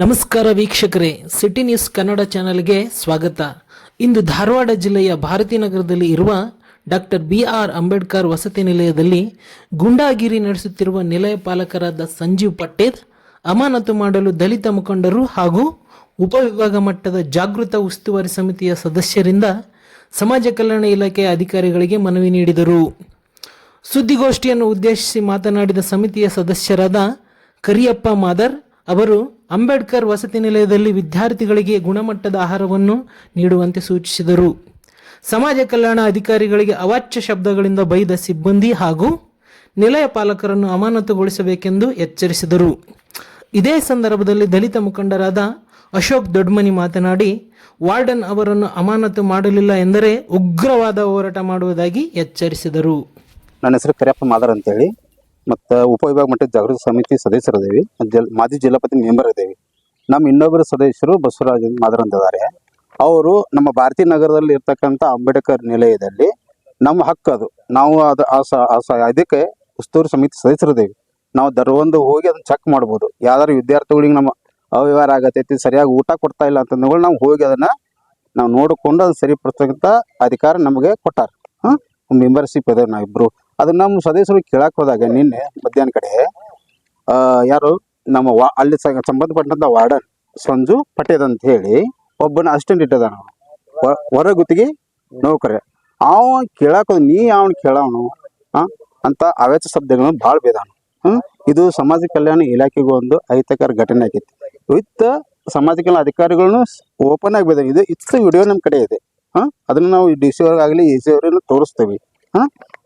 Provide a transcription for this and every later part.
ನಮಸ್ಕಾರ ವೀಕ್ಷಕರೇ, city news Kannada ಚಾನೆಲ್ಗೆ ಸ್ವಾಗತ. ಇಂದು ಧಾರವಾಡ ಜಿಲ್ಲೆಯ ಭಾರತೀನಗರದಲ್ಲಿ ಇರುವ ಡಾಕ್ಟರ್ ಬಿ ಆರ್ ಅಂಬೇಡ್ಕರ್ ವಸತಿ ನಿಲಯದಲ್ಲಿ ಗುಂಡಾಗಿರಿ ನಡೆಸುತ್ತಿರುವ ನಿಲಯ ಪಾಲಕರಾದ ಸಂಜೀವ್ ಪಟೇಲ್, ಅಮಾನತು ಮಾಡಲು ದಲಿತ ಮುಖಂಡರು ಹಾಗೂ ಉಪವಿಭಾಗ ಮಟ್ಟದ ಜಾಗೃತ ಉಸ್ತುವಾರಿ ಸಮಿತಿಯ ಸದಸ್ಯರಿಂದ ಸಮಾಜ ಕಲ್ಯಾಣ ಇಲಾಖೆಯ ಅಧಿಕಾರಿಗಳಿಗೆ ಮನವಿ ನೀಡಿದರು. ಸುದ್ದಿಗೋಷ್ಠಿಯನ್ನು ಉದ್ದೇಶಿಸಿ ಮಾತನಾಡಿದ ಸಮಿತಿಯ ಸದಸ್ಯರಾದ ಕರಿಯಪ್ಪ ಮಾದರ್ ಅವರು ಅಂಬೇಡ್ಕರ್ ವಸತಿ ನಿಲಯದಲ್ಲಿ ವಿದ್ಯಾರ್ಥಿಗಳಿಗೆ ಗುಣಮಟ್ಟದ ಆಹಾರವನ್ನು ನೀಡುವಂತೆ ಸೂಚಿಸಿದರು. ಸಮಾಜ ಕಲ್ಯಾಣ ಅಧಿಕಾರಿಗಳಿಗೆ ಅವಾಚ್ಯ ಶಬ್ದಗಳಿಂದ ಬೈದ ಸಿಬ್ಬಂದಿ ಹಾಗೂ ನಿಲಯ ಪಾಲಕರನ್ನು ಅಮಾನತುಗೊಳಿಸಬೇಕೆಂದು ಎಚ್ಚರಿಸಿದರು. ಇದೇ ಸಂದರ್ಭದಲ್ಲಿ ದಲಿತ ಮುಖಂಡರಾದ ಅಶೋಕ್ ದೊಡ್ಮನಿ ಮಾತನಾಡಿ, ವಾರ್ಡನ್ ಅವರನ್ನು ಅಮಾನತು ಮಾಡಲಿಲ್ಲ ಎಂದರೆ ಉಗ್ರವಾದ ಹೋರಾಟ ಮಾಡುವುದಾಗಿ ಎಚ್ಚರಿಸಿದರು. ನನ್ನ ಹೆಸರು ಕರಿಯಪ್ಪ ಮಾದರ್ ಅಂತೇಳಿ. ಮತ್ತು ಉಪವಿಭಾಗ ಮಟ್ಟದ ಜಾಗೃತಿ ಸಮಿತಿ ಸದಸ್ಯರಿದ್ದೇವೆ. ಜಲ್, ಮಾಜಿ ಜಿಲ್ಲಾಪತಿ ಮೆಂಬರ್ ಇದ್ದೀವಿ ನಮ್ಮ ಇನ್ನೊಬ್ಬರು ಸದಸ್ಯರು ಬಸವರಾಜ ಮಾದರ್ ಅಂತಿದ್ದಾರೆ ಅವರು ನಮ್ಮ ಭಾರತೀಯ ನಗರದಲ್ಲಿ ಇರ್ತಕ್ಕಂಥ ಅಂಬೇಡ್ಕರ್ ನಿಲಯದಲ್ಲಿ ನಮ್ಮ ಹಕ್ಕು ಅದು. ನಾವು ಅದು ಇದಕ್ಕೆ ಉಸ್ತುವಾರಿ ಸಮಿತಿ ಸದಸ್ಯರಿದ್ದೇವೆ. ನಾವು ದರ್ವೊಂದು ಹೋಗಿ ಅದನ್ನ ಚೆಕ್ ಮಾಡ್ಬೋದು. ಯಾವ್ದಾದ್ರು ವಿದ್ಯಾರ್ಥಿಗಳಿಗೆ ನಮ್ಮ ಅವ್ಯವಹಾರ ಆಗತೈತಿ, ಸರಿಯಾಗಿ ಊಟ ಕೊಡ್ತಾ ಇಲ್ಲ ಅಂತಂದ್ರೆ ನಾವು ಹೋಗಿ ಅದನ್ನು ನಾವು ನೋಡಿಕೊಂಡು ಅದು ಸರಿಪಡಿಸ್ತಕ್ಕಂಥ ಅಧಿಕಾರ ನಮಗೆ ಕೊಟ್ಟಾರ. ಹಾಂ ಮೆಂಬರ್ಶಿಪ್ ಇದೆ ನಾವಿಬ್ರು. ಅದನ್ನ ನಮ್ಮ ಸದಸ್ಯರು ಕೇಳಕ್ ಹೋದಾಗ ನಿನ್ನೆ ಮಧ್ಯಾಹ್ನ ಕಡೆ ಯಾರು ನಮ್ಮ ವಾ, ಅಲ್ಲಿ ಸ- ಸಂಬಂಧಪಟ್ಟಂತ ವಾರ್ಡನ್ ಸಂಜು ಪಟೇದ್ ಅಂತ ಹೇಳಿ ಒಬ್ಬನ ಅಸಿಸ್ಟೆಂಟ್ ನಾವು ಹೊರ ಗುತ್ತಿಗೆ ನೌಕರ. ಅವ ಕೇಳಕ್ ನೀ ಅವನು ಕೇಳವನು ಅಂತ ಅವೇಚ ಶಬ್ದಗಳನ್ನು ಭಾಳ ಬೇದಾನು ಹ್ಮ್, ಇದು ಸಮಾಜ ಕಲ್ಯಾಣ ಇಲಾಖೆಗೂ ಒಂದು ಅಹಿತಕರ ಘಟನೆ ಆಗೈತಿ ವಿತ್ ಸಮಾಜ ಕಲ್ಯಾಣ ಅಧಿಕಾರಿಗಳನ್ನು ಓಪನ್ ಆಗಿ ಬೇದ ಇದು ಇಷ್ಟು ವಿಡಿಯೋ ನಮ್ಮ ಕಡೆ ಇದೆ. ಹಾಂ, ಅದನ್ನ ನಾವು ಡಿ ಸಿ ಅವ್ರಿಗಾಗಲಿ, ಎ ಸಿ ಅವ್ರಿಗೆ ತೋರಿಸ್ತೇವೆ. ಹಾ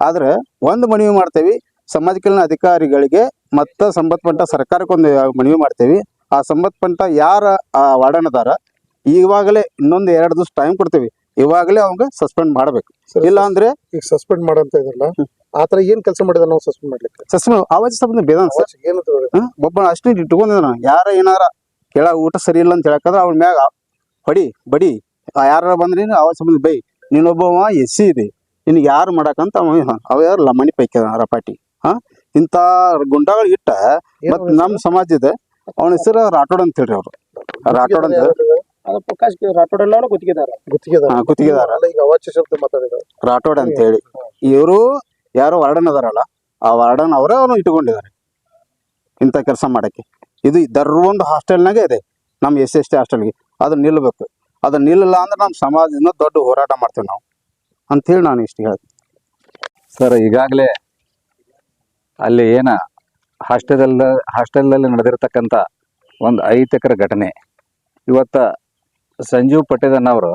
ಆದ್ರೆ ಒಂದು ಮನವಿ ಮಾಡ್ತೇವೆ. ಸಮಾಜ ಕಲ್ಯಾಣ ಅಧಿಕಾರಿಗಳಿಗೆ ಮತ್ತು ಸಂಬಂಧಪಟ್ಟ ಸರ್ಕಾರಕ್ಕೊಂದು ಮನವಿ ಮಾಡ್ತೇವೆ. ಆ ಸಂಬಂಧಪಟ್ಟ ಯಾರ ಆ ವಾರ್ಡನ್ ಅದಾರ ಇವಾಗಲೇ ಇನ್ನೊಂದು ಎರಡು ದಿವಸ ಟೈಮ್ ಕೊಡ್ತೇವೆ. ಇವಾಗಲೇ ಅವಂಗ ಸಸ್ಪೆಂಡ್ ಮಾಡ್ಬೇಕು. ಇಲ್ಲ ಅಂದ್ರೆ ಈಗ ಸಸ್ಪೆಂಡ್ ಮಾಡಂತ ಇದ್ರಲ್ಲ ಆತರ ಏನ್ ಕೆಲಸ ಮಾಡಿದ ನಾವು ಸಸ್ಪೆಂಡ್ ಮಾಡ್ಲಿಕ್ಕೆ? ಸಸ್ಪೆಂಡ್ ಅವಾಜ್ ಸಂಬಂಧ ಬೇದಾನ ಸರ್? ಏನು ಹ್ಮ್? ಒಬ್ಬ ಅಷ್ಟೇ ಇಟ್ಕೊಂಡಿದ್ದಾನ ಯಾರ ಏನಾರ ಕೇಳ ಊಟ ಸರಿ ಇಲ್ಲ ಅಂತ ಹೇಳಕಂದ್ರೆ ಅವ್ನ ಮ್ಯಾಗ ಹೊಡಿ ಬಡಿ ಯಾರ ಬಂದ್ರಿ ಅವ ಸಂಬಂಧ ಬೈ ನೀನೊಬ್ಬವ ಎಸ್ ಸಿ ಇದೆ. ನಿನಗೆ ಯಾರು ಮಾಡಕಂತ ಅವ ಅವ ಯಾರು ಲಮಣಿ ಪೈಕ ರಪಾಟಿ. ಹಾ? ಇಂಥ ಗುಂಡಗಳು ಇಟ್ಟ ಮತ್ ನಮ್ಮ ಸಮಾಜದ ಅವನ ಹೆಸರು ರಾಠೋಡ್ ಅಂತ ಹೇಳ್ರಿ ಅವ್ರು. ರಾಠೋಡ್ ಅಂತ. ಪ್ರಕಾಶ್ ರಾಠೋಡ್ ಗುತ್ತಿಗೆದಾರ. ಹಾ, ಗುತ್ತಿಗೆದಾರ. ಅಲ್ಲ, ಈಗ ಅವಾಚ್ಯ ಶಬ್ದ ಮಾತಾಡಿದ ರಾಠೋಡ್ ಅಂತ ಹೇಳಿ ಇವರು ಯಾರು ವಾರ್ಡನ್ ಅದಾರಲ್ಲ ಆ ವಾರ್ಡನ್ ಅವರೇ ಅವ್ರು ಇಟ್ಕೊಂಡಿದ್ದಾರೆ ಇಂಥ ಕೆಲಸ ಮಾಡಕ್ಕೆ. ಇದು ದರ್ವೊಂದು ಹಾಸ್ಟೆಲ್ನಾಗೆ ಇದೆ ನಮ್ಮ ಎಸ್ ಎಸ್ ಟಿ ಹಾಸ್ಟೆಲ್ಗೆ. ಅದು ನಿಲ್ಲಬೇಕು ಅದು ನಿಲ್ಲಲ್ಲ ಅಂದ್ರೆ ನಮ್ಮ ಸಮಾಜದಿಂದ ದೊಡ್ಡ ಹೋರಾಟ ಮಾಡ್ತೀವಿ ನಾವು. ಅಂಥೇಳಿ ನಾನು ಇಷ್ಟು ಹೇಳ್ತೀನಿ ಸರ್, ಈಗಾಗಲೇ ಅಲ್ಲಿ ಏನ ಹಾಸ್ಟೆಲ್ ಹಾಸ್ಟೆಲ್ನಲ್ಲಿ ನಡೆದಿರತಕ್ಕಂಥ ಒಂದು ಅಹಿತಕರ ಘಟನೆ. ಇವತ್ತ ಸಂಜೀವ್ ಪಟ್ಟೇದನ್ನವರು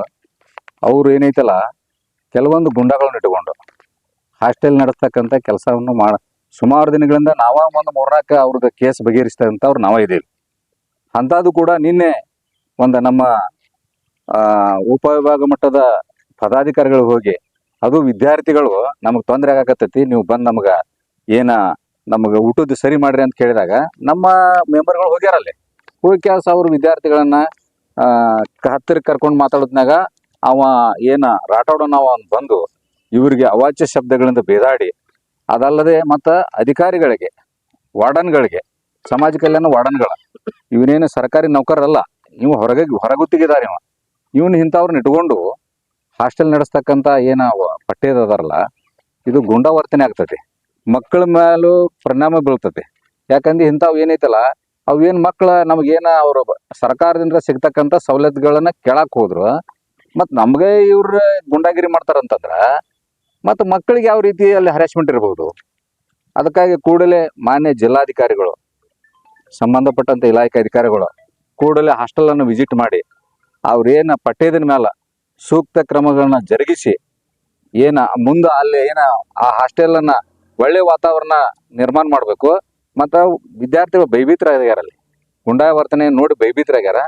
ಅವರು ಏನೈತಲ್ಲ, ಕೆಲವೊಂದು ಗುಂಡಗಳನ್ನು ಇಟ್ಟುಕೊಂಡು ಹಾಸ್ಟೆಲ್ ನಡೆಸ್ತಕ್ಕಂಥ ಕೆಲಸವನ್ನು ಮಾಡ ಸುಮಾರು ದಿನಗಳಿಂದ ನಾವ ಒಂದು ಮೂರ್ನಾಲ್ಕು ಅವ್ರದ್ದು ಕೇಸ್ ಬಗೆಹರಿಸ್ತಂಥವ್ರು ನಾವ ಇದ್ದೀವಿ ಅಂಥದ್ದು ಕೂಡ ನಿನ್ನೆ ಒಂದು ನಮ್ಮ ಉಪವಿಭಾಗ ಮಟ್ಟದ ಪದಾಧಿಕಾರಿಗಳು ಹೋಗಿ ಅದು ವಿದ್ಯಾರ್ಥಿಗಳು ನಮಗೆ ತೊಂದರೆ ಆಗಕತ್ತೈತಿ, ನೀವು ಬಂದು ನಮಗ ಏನ ನಮಗೆ ಊಟದ ಸರಿ ಮಾಡ್ರಿ ಅಂತ ಕೇಳಿದಾಗ ನಮ್ಮ ಮೆಂಬರ್ಗಳು ಹೋಗ್ಯಾರಲ್ಲಿ. ಹೋಗಿ ಕೆಲಸ ಅವ್ರ ವಿದ್ಯಾರ್ಥಿಗಳನ್ನ ಹತ್ತಿರಕ್ಕೆ ಕರ್ಕೊಂಡು ಮಾತಾಡೋದ್ನಾಗ ಅವ ಏನ ರಾಠೋಡನ ಅವನ್ ಬಂದು ಇವರಿಗೆ ಅವಾಚ್ಯ ಶಬ್ದಗಳಿಂದ ಬೇದಾಡಿ, ಅದಲ್ಲದೆ ಮತ್ತ ಅಧಿಕಾರಿಗಳಿಗೆ, ವಾರ್ಡನ್ಗಳಿಗೆ, ಸಮಾಜ ಕಲ್ಯಾಣ ವಾರ್ಡನ್ಗಳ ಇವನೇನು ಸರ್ಕಾರಿ ನೌಕರರಲ್ಲ ಇವ ಹೊರಗೆ ಹೊರಗುತ್ತಿಗೆದಾರ ಇವ. ಇವನು ಇಂಥವ್ರನ್ನ ಇಟ್ಕೊಂಡು ಹಾಸ್ಟೆಲ್ ನಡೆಸ್ತಕ್ಕಂಥ ಏನ ಪಠ್ಯದ ಅದಾರಲ್ಲ, ಇದು ಗುಂಡಾವರ್ತನೆ ಆಗ್ತತಿ ಮಕ್ಕಳ ಮೇಲೂ ಪರಿಣಾಮ ಬೀಳ್ತತಿ ಯಾಕಂದ್ರೆ ಇಂಥವು ಏನೈತಲ್ಲ, ಅವು ಏನು ಮಕ್ಕಳ ನಮಗೇನ ಅವರು ಸರ್ಕಾರದಿಂದ ಸಿಗ್ತಕ್ಕಂಥ ಸವಲತ್ತುಗಳನ್ನ ಕೇಳಕ್ಕೆ ಹೋದ್ರು. ಮತ್ತು ನಮಗೆ ಇವ್ರ ಗುಂಡಾಗಿರಿ ಮಾಡ್ತಾರಂತಂದ್ರೆ, ಮತ್ತು ಮಕ್ಕಳಿಗೆ ಯಾವ ರೀತಿ ಅಲ್ಲಿ ಹರಾಸ್ಮೆಂಟ್ ಇರ್ಬೋದು? ಅದಕ್ಕಾಗಿ ಕೂಡಲೇ ಮಾನ್ಯ ಜಿಲ್ಲಾಧಿಕಾರಿಗಳು, ಸಂಬಂಧಪಟ್ಟಂತ ಇಲಾಖೆ ಅಧಿಕಾರಿಗಳು ಕೂಡಲೇ ಹಾಸ್ಟೆಲನ್ನು ವಿಸಿಟ್ ಮಾಡಿ ಅವ್ರೇನು ಪಠ್ಯದ ಮೇಲೆ ಸೂಕ್ತ ಕ್ರಮಗಳನ್ನ ಜರುಗಿಸಿ ಏನ ಮುಂದೆ ಅಲ್ಲಿ ಏನ ಆ ಹಾಸ್ಟೆಲನ್ನ ಒಳ್ಳೆ ವಾತಾವರಣ ನಿರ್ಮಾಣ ಮಾಡಬೇಕು. ಮತ್ತು ವಿದ್ಯಾರ್ಥಿಗಳು ಭಯಭೀತರಾಗ್ಯಾರ ಅಲ್ಲಿ. ಗುಂಡಾವರ್ತನೆ ನೋಡಿ ಭಯಭೀತರಾಗ್ಯಾರ.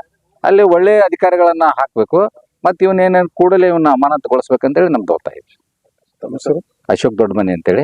ಅಲ್ಲಿ ಒಳ್ಳೆ ಅಧಿಕಾರಿಗಳನ್ನ ಹಾಕಬೇಕು. ಮತ್ತು ಇವನೇನೇನು ಕೂಡಲೇ ಇವನ್ನ ಅಮಾನತುಗೊಳಿಸ್ಬೇಕಂತೇಳಿ ನಮ್ದು ಒತ್ತಾಯ. ಇದೆ ಅಶೋಕ್ ದೊಡ್ಡಮನಿ ಅಂತೇಳಿ.